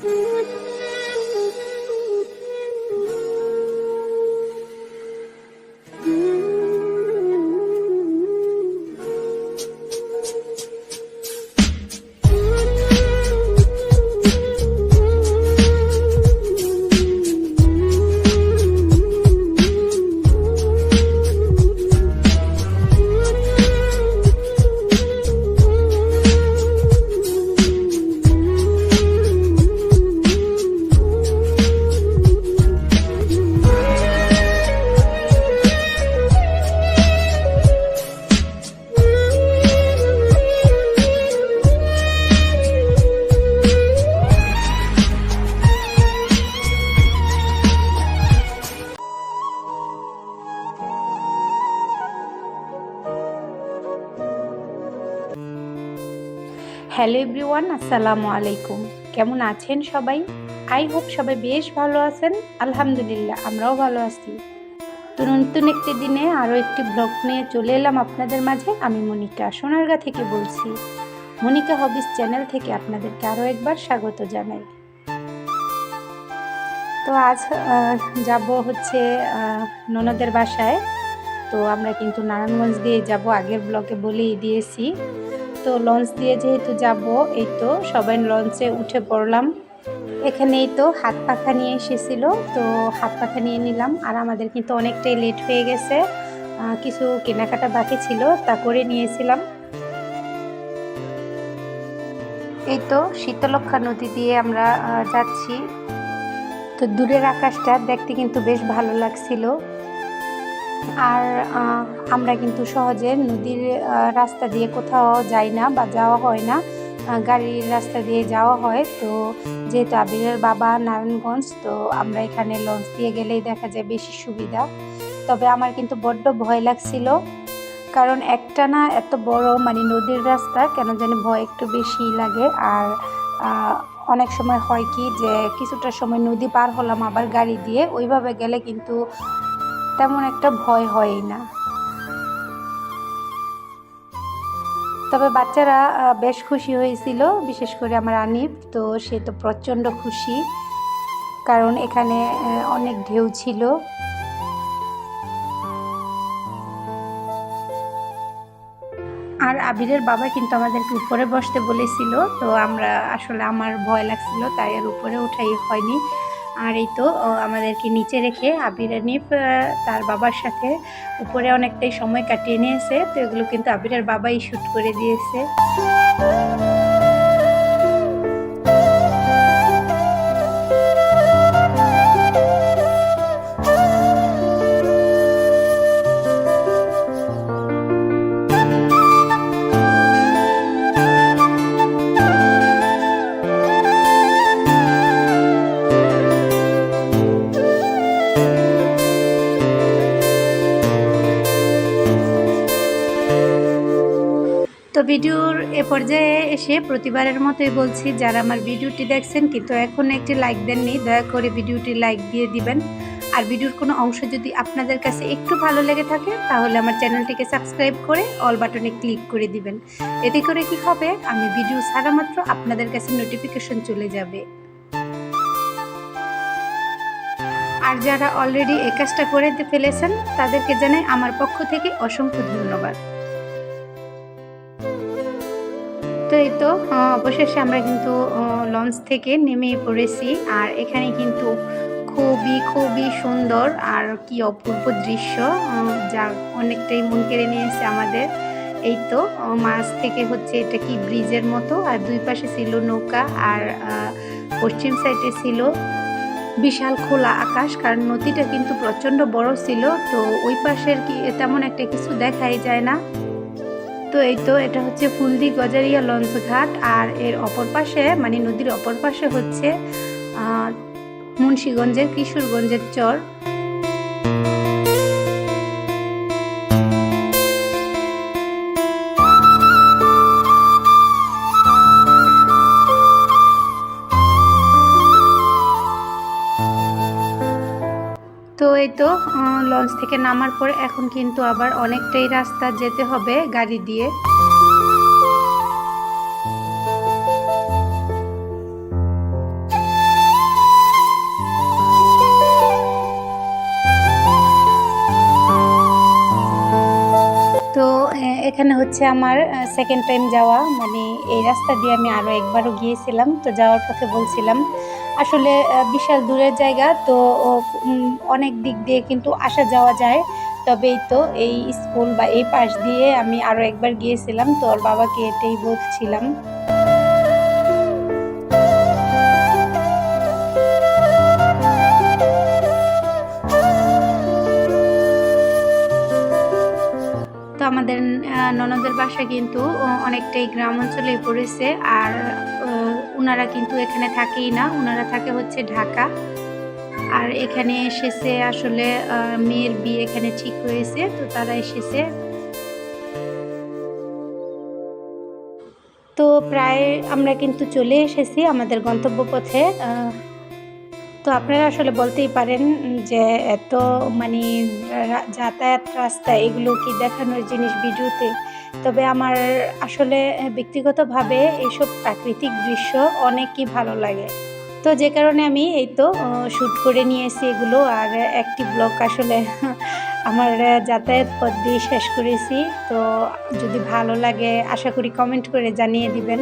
不知 hello everyone, আসসালামু আলাইকুম। কেমন আছেন সবাই? আই হোপ সবাই বেশ ভালো আছেন। আলহামদুলিল্লাহ, আমরাও ভালো আছি। তো নতুন একটি দিনে আরও একটি ব্লগ নিয়ে চলে এলাম আপনাদের মাঝে। আমি মনিকা সোনারগা থেকে বলছি। মনিকা হবিস চ্যানেল থেকে আপনাদেরকে আরও একবার স্বাগত জানাই। তো আজ যাব হচ্ছে ননদের বাসায়। তো আমরা কিন্তু নারায়ণগঞ্জ দিয়ে যাব। আগের ব্লগে বলেই দিয়েছি। তো লঞ্চ দিয়ে যেহেতু যাব, এই তো সবাই লঞ্চে উঠে পড়লাম। এখানেই তো হাত পাখা নিয়ে এসেছিল, তো হাত পাখা নিয়ে নিলাম। আর আমাদের কিন্তু অনেকটাই লেট হয়ে গেছে। কিছু কেনাকাটা বাকি ছিল, তা করে নিয়েছিলাম। এই তো শীতলক্ষা নদী দিয়ে আমরা যাচ্ছি। তো দূরের আকাশটা দেখতে কিন্তু বেশ ভালো লাগছিল। আর আমরা কিন্তু সহজে নদীর রাস্তা দিয়ে কোথাও যাই না বা যাওয়া হয় না। গাড়ির রাস্তা দিয়ে যাওয়া হয়। তো যেহেতু আবিরের বাবা নারায়ণগঞ্জ, তো আমরা এখানে লঞ্চ দিয়ে গেলেই দেখা যায় বেশি সুবিধা। তবে আমার কিন্তু বড্ড ভয় লাগছিল। কারণ একটা না এত বড় মানে নদীর রাস্তা, কেন জানি ভয় একটু বেশি লাগে। আর অনেক সময় হয় কি যে কিছুটা সময় নদী পার হলাম আবার গাড়ি দিয়ে। ওইভাবে গেলে কিন্তু তেমন একটা ভয় হয়ই না। তবে বাচ্চারা বেশ খুশি হয়েছিল, বিশেষ করে আমার আনিফ। তো সে তো প্রচণ্ড খুশি, কারণ এখানে অনেক ঢেউ ছিল। আর আবিরের বাবা কিন্তু আমাদেরকে উপরে বসতে বলেছিল, তো আমরা আসলে আমার ভয় লাগছিল, তাই আর উপরে ওঠাই হয়নি। আর এই তো আমাদেরকে নিচে রেখে আবির আনিফ তার বাবার সাথে উপরে অনেকটাই সময় কাটিয়ে নিয়েছে। তো এগুলো কিন্তু আবিরের বাবাই শ্যুট করে দিয়েছে। ভিডিওর এ পর্যায়ে এসে প্রতিবারের মতোই বলছি, যারা আমার ভিডিওটি দেখছেন কিন্তু এখন একটি লাইক দেননি, দয়া করে ভিডিওটি লাইক দিয়ে দিবেন। আর ভিডিওর কোনো অংশ যদি আপনাদের কাছে একটু ভালো লেগে থাকে, তাহলে আমার চ্যানেলটিকে সাবস্ক্রাইব করে অল বাটনে ক্লিক করে দিবেন। এতে করে কি হবে, আমি ভিডিও ছাড়া মাত্র আপনাদের কাছে নোটিফিকেশন চলে যাবে। আর যারা অলরেডি এই কাজটা করে ফেলেছেন, তাদেরকে জানাই আমার পক্ষ থেকে অসংখ্য ধন্যবাদ। তো। এই তো অবশেষে আমরা কিন্তু লঞ্চ থেকে নেমে পড়েছি। আর এখানে কিন্তু খুবই খুবই সুন্দর আর কি অপূর্ব দৃশ্য যা অনেকটাই মন কেড়ে নিয়েছে আমাদের। এই তো মাছ থেকে হচ্ছে এটা কি ব্রিজের মতো, আর দুই পাশে ছিল নৌকা আর পশ্চিম সাইডে ছিল বিশাল খোলা আকাশ, কারণ নদীটা কিন্তু প্রচণ্ড বড় ছিল। তো ওই পাশের কি তেমন একটা কিছু দেখাই যায় না। তো এই তো এটা হচ্ছে ফুলদি গজারিয়া লঞ্চ ঘাট আর এর অপর পাশে মানে নদীর অপর পাশে হচ্ছে মুন্সীগঞ্জের কিশোরগঞ্জের চর। এই তো লঞ্চ থেকে নামার পরে এখন কিন্তু আবার অনেকটাই রাস্তা যেতে হবে গাড়ি দিয়ে। তো এখানে হচ্ছে আমার সেকেন্ড টাইম যাওয়া। মানে এই রাস্তা দিয়ে আমি আরও একবারও গিয়েছিলাম। তো যাওয়ার পথে বলছিলাম আসলে বিশাল দূরের জায়গা, তো অনেক দিক দিয়ে কিন্তু আসা যাওয়া যায়। তবে এই তো, এই স্কুল বা এই পাশ দিয়ে আমি আরও একবার গিয়েছিলাম, তো ওর বাবাকে এটাই বলছিলাম। তো আমাদের ননদের বাসা কিন্তু অনেকটাই গ্রাম অঞ্চলে পড়েছে, আর ওনারা কিন্তু এখানে থাকেই না ওনারা থাকে হচ্ছে ঢাকা। আর এখানে এসেছে আসলে মেয়ের বিয়ে এখানে ঠিক হয়েছে তো তারা এসেছে। তো প্রায় আমরা কিন্তু চলে এসেছি আমাদের গন্তব্যপথে আহ, তো আপনারা আসলে বলতেই পারেন যে এত মানে যাতায়াত রাস্তা এগুলো কি দেখানোর জিনিস ভিডিওতে? তবে আমার আসলে ব্যক্তিগতভাবে এইসব প্রাকৃতিক দৃশ্য অনেকই ভালো লাগে। তো যে কারণে আমি এই তো শ্যুট করে নিয়েছি এগুলো। আর একটি ব্লগ আসলে আমার যাতায়াত পথ দিয়ে শেষ করেছি। তো যদি ভালো লাগে, আশা করি কমেন্ট করে জানিয়ে দিবেন।